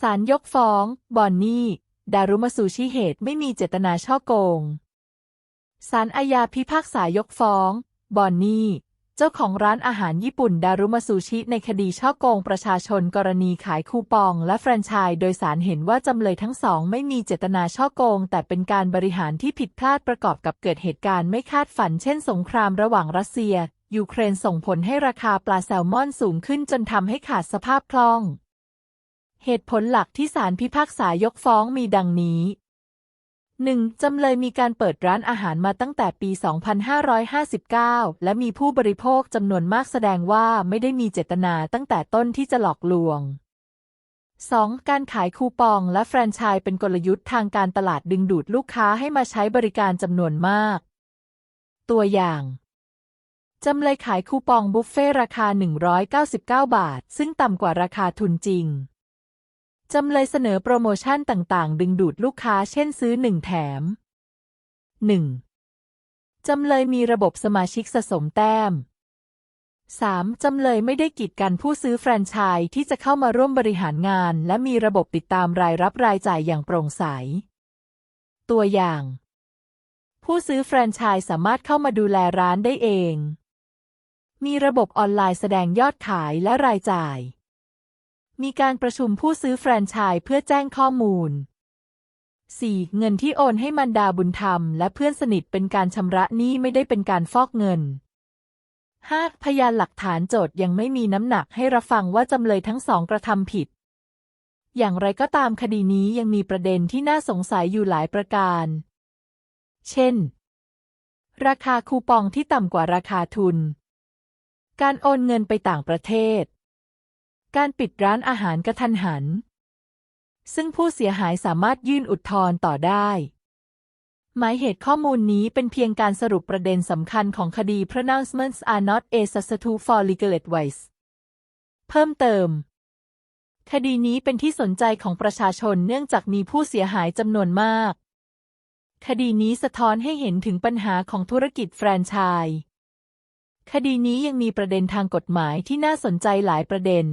ศาลยกฟ้อง บอนนี่ ดารุมาซูชิเหตุไม่มีเจตนาช่อโกง ศาลอาญาพิพากษายกฟ้อง บอนนี่ เจ้าของร้านอาหารญี่ปุ่น ดารุมาซูชิในคดีช่อโกงประชาชนกรณีขายคูปอง และแฟรนไชส์โดยสารเห็นว่าจำเลยทั้งสอง ไม่มีเจตนาช่อโกง แต่เป็นการบริหารที่ผิดพลาดประกอบกับเกิดเหตุการณ์ไม่คาดฝัน เช่น สงครามระหว่างรัสเซียยูเครนส่งผลให้ราคาปลาแซลมอนสูงขึ้นจนทำให้ขาดสภาพคล่อง เหตุผลหลักที่ศาลพิพากษายกฟ้องมีดังนี้ 1. จำเลยมีการเปิดร้านอาหารมาตั้งแต่ปี 2559 และมีผู้บริโภคจำนวนมากแสดงว่าไม่ได้มีเจตนาตั้งแต่ต้นที่จะหลอกลวง 2. การขายคูปองและแฟรนไชส์เป็นกลยุทธ์ทางการตลาดดึงดูดลูกค้าให้มาใช้บริการจำนวนมาก ตัวอย่างจำเลยขายคูปองบุฟเฟ่ราคา 199 บาท ซึ่งต่ำกว่าราคาทุนจริง จำเลยเสนอโปรโมชั่นต่างๆ ดึงดูดลูกค้าเช่นซื้อ 1 แถม 1. จำเลยมีระบบสมาชิกสะสมแต้ม 3. จำเลยไม่ได้กีดกันผู้ซื้อแฟรนไชส์ที่จะเข้ามาร่วมบริหารงาน และมีระบบติดตามรายรับรายจ่ายอย่างโปร่งใส ตัวอย่าง ผู้ซื้อแฟรนไชส์สามารถเข้ามาดูแลร้านได้เอง มีระบบออนไลน์แสดงยอดขายและรายจ่าย มีการประชุมผู้ซื้อแฟรนไชส์เพื่อแจ้งข้อมูล 4. เงินที่โอนให้มันดาบุญธรรม และเพื่อนสนิทเป็นการชำระหนี้ไม่ได้เป็นการฟอกเงิน 5. พยานหลักฐานโจทย์ยังไม่มีน้ำหนักให้รับฟังว่าจำเลยทั้งสองกระทำผิด อย่างไรก็ตามคดีนี้ยังมีประเด็นที่น่าสงสัยอยู่หลายประการ เช่น ราคาคูปองที่ต่ำกว่าราคาทุน การโอนเงินไปต่างประเทศ การปิดร้านอาหารกระทันหัน ซึ่งผู้เสียหายสามารถยื่นอุทธรณ์ต่อได้ หมายเหตุข้อมูลนี้เป็นเพียงการสรุปประเด็นสำคัญของคดี pronouncements are not a substitute for legal advice เพิ่มเติม คดีนี้เป็นที่สนใจของประชาชนเนื่องจากมีผู้เสียหายจำนวนมาก คดีนี้สะท้อนให้เห็นถึงปัญหาของธุรกิจแฟรนไชส์คดีนี้ยังมีประเด็นทางกฎหมายที่น่าสนใจหลายประเด็น